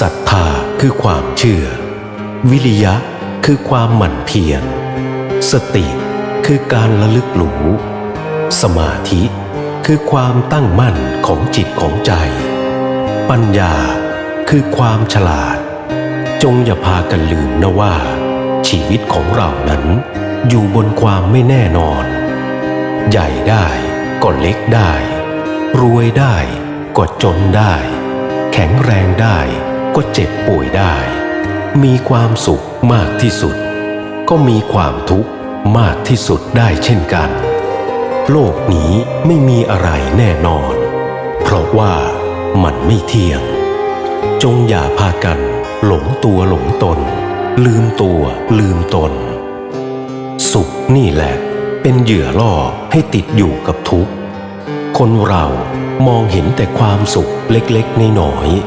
ศรัทธาคือความเชื่อ วิริยะคือความหมั่นเพียร สติคือการระลึกรู้สมาธิคือความตั้งมั่นของจิตของใจ ปัญญาคือความฉลาด จงอย่าพากันลืมนะว่า ชีวิตของเรานั้น อยู่บนความไม่แน่นอน ใหญ่ได้ก็เล็กได้ รวยได้ก็จนได้ แข็งแรงได้ ก็เจ็บป่วยได้ มีความสุขมากที่สุด ก็มีความทุกข์มากที่สุดได้เช่นกัน โลกนี้ไม่มีอะไรแน่นอน เพราะว่ามันไม่เที่ยง จงอย่าพากัน หลงตัวหลงตน ลืมตัวลืมตน สุขนี่แหละ เป็นเหยื่อล่อให้ติดอยู่กับทุกข์ คนเรามองเห็นแต่ความสุขเล็กๆน้อยๆ